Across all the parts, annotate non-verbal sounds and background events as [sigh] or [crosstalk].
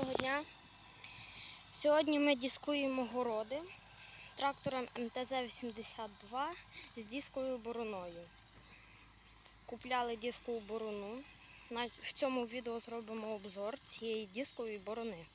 Доброго дня. Сьогодні ми дискуємо городи трактором МТЗ-82 з дисковою бороною. Купляли дискову борону. В цьому відео зробимо обзор цієї дискової борони.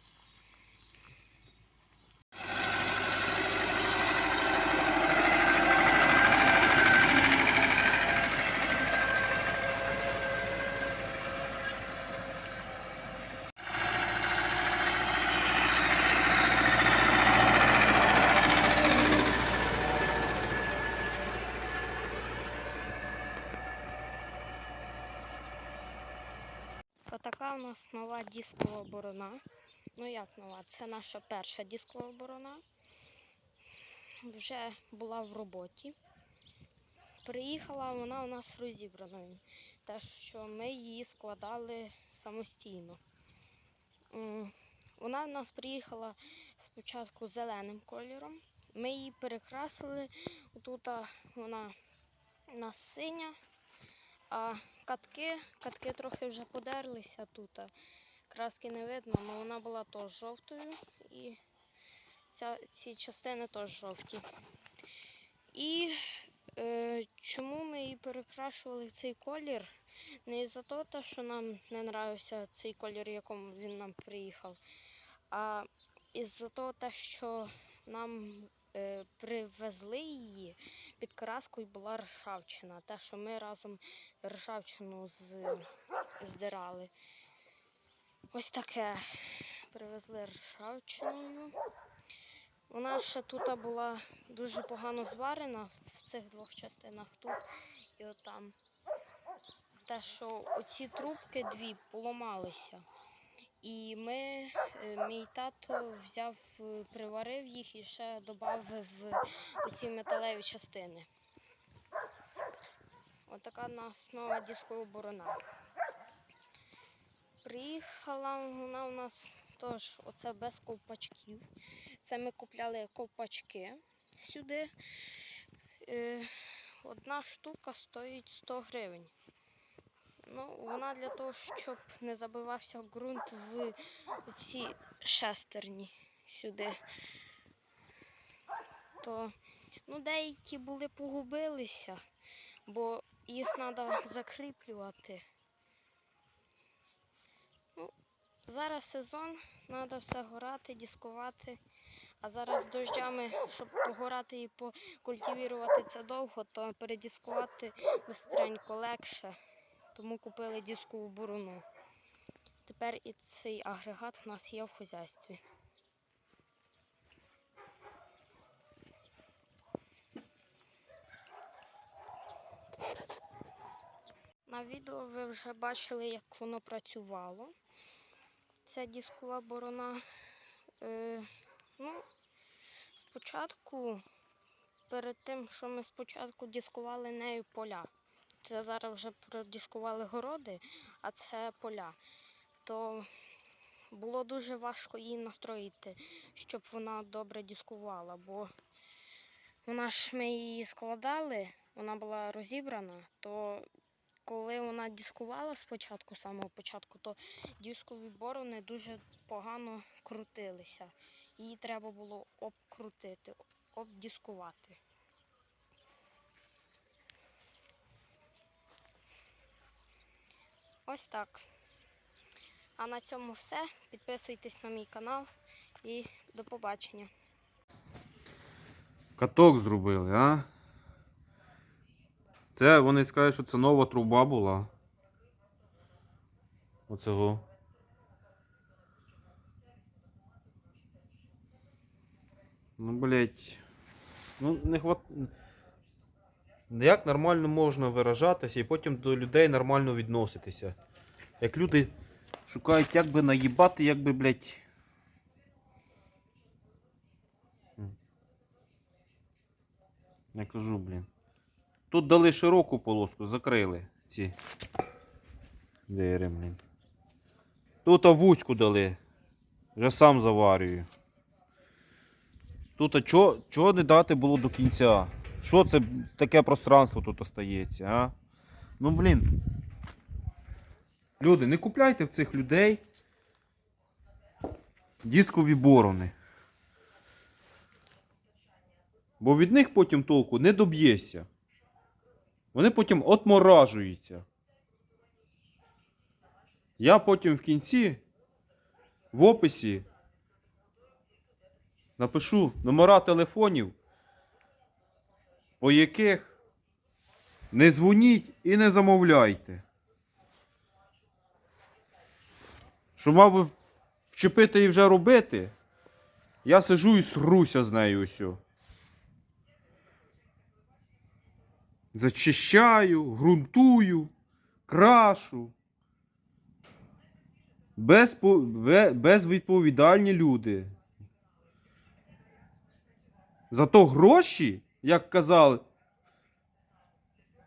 Отака у нас нова дискова борона. Ну як нова? Це наша перша дискова борона. Вже була в роботі. Приїхала вона у нас розібраною. Те, що ми її складали самостійно. Вона в нас приїхала спочатку зеленим кольором. Ми її перекрасили. Тут вона у нас синя, а катки, катки трохи вже подерлися тут. Краски не видно, але вона була теж жовтою і ця, ці частини теж жовті. І е, чому ми її перекрашували в цей колір? Не із-за того, що нам не нравився цей колір, в якому він нам приїхав, а із-за того, що нам привезли її під краскою була ржавчина. Те, що ми разом ржавчину з, здирали. Ось таке. Привезли ржавчиною. Вона ще тут була дуже погано зварена в цих двох частинах тут і отам. Те, що оці трубки дві поламалися. І ми, е, мій тато взяв, е, приварив їх і ще додав в оці металеві частини. Отака нас нова дискова борона. Приїхала вона у нас теж оце без ковпачків. Це ми купляли ковпачки сюди. Е, Одна штука стоїть 100 гривень. Ну, вона для того, щоб не забивався ґрунт в ці шестерні сюди. То ну, деякі були погубилися, бо їх треба закріплювати. Ну, зараз сезон, треба все горати, дискувати. А зараз дощами, щоб погорати і покультивірувати це довго, то передіскувати бистренько легше. Тому купили дискову борону. Тепер і цей агрегат в нас є в хазяйстві. На відео ви вже бачили, як воно працювало. Ця дискова борона. Е, ну, спочатку, перед тим, що ми спочатку дискували нею поля. Це зараз вже продискували городи, а це поля. То було дуже важко її настроїти, щоб вона добре дискувала, бо вона ж ми її складали, вона була розібрана, то коли вона дискувала спочатку, з самого початку, то дискові борони дуже погано крутилися. Її треба було обкрутити, обдискувати. Ось так. А на цьому все. Підписуйтесь на мій канал і до побачення. Каток зробили, а? Це вони скажуть, що це нова труба була. Оцього. Ну, блять. Ну, не хват... Як нормально можна виражатися і потім до людей нормально відноситися. Як люди шукають, як би наїбати, як би, блять. Я кажу, блін. Тут дали широку полоску, закрили ці дири, блін. Тут вузьку дали. Вже сам заварюю. Тут чого не дати було до кінця? Що це таке пространство тут остається, а? Ну блін. Люди, не купляйте в цих людей дискові борони. Бо від них потім толку не доб'єшся. Вони потім отморажуються. Я потім в кінці в описі напишу номера телефонів, по яких не дзвоніть і не замовляйте. Що мав би вчепити і вже робити, я сижу і сруся з нею усю. Зачищаю, ґрунтую, крашу. Безпо... Безвідповідальні люди. Зато гроші, як казали,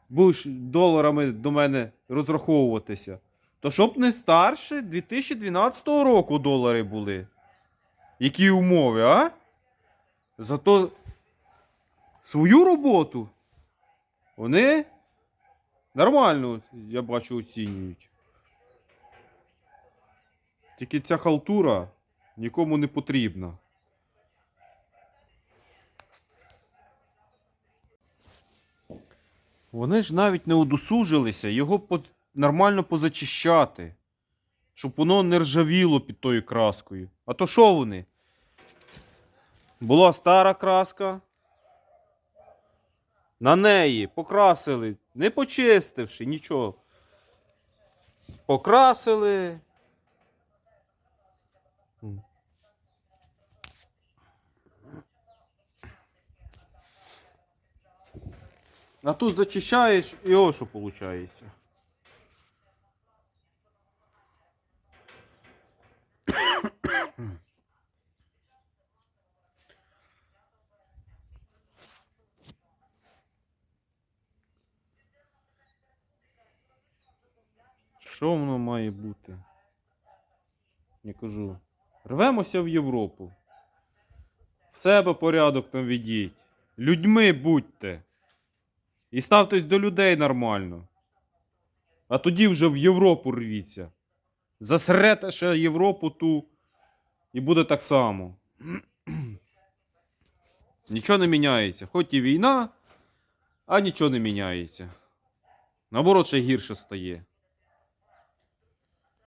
будеш доларами до мене розраховуватися, то щоб не старше 2012 року долари були. Які умови, а? Зато свою роботу вони нормально, я бачу, оцінюють. Тільки ця халтура нікому не потрібна. Вони ж навіть не удосужилися його нормально позачищати, щоб воно не ржавіло під тою краскою. А то що вони? Була стара краска. На неї покрасили, не почистивши нічого. Покрасили. А тут зачищаєш і ось що виходить. Що воно має бути? Я кажу. Рвемося в Європу. В себе порядок там ведіть. Людьми будьте. І ставтесь до людей нормально. А тоді вже в Європу рвіться. Засрете ще Європу ту. І буде так само. [clears throat] Нічого не міняється. Хоч і війна, а нічого не міняється. Наоборот, ще гірше стає.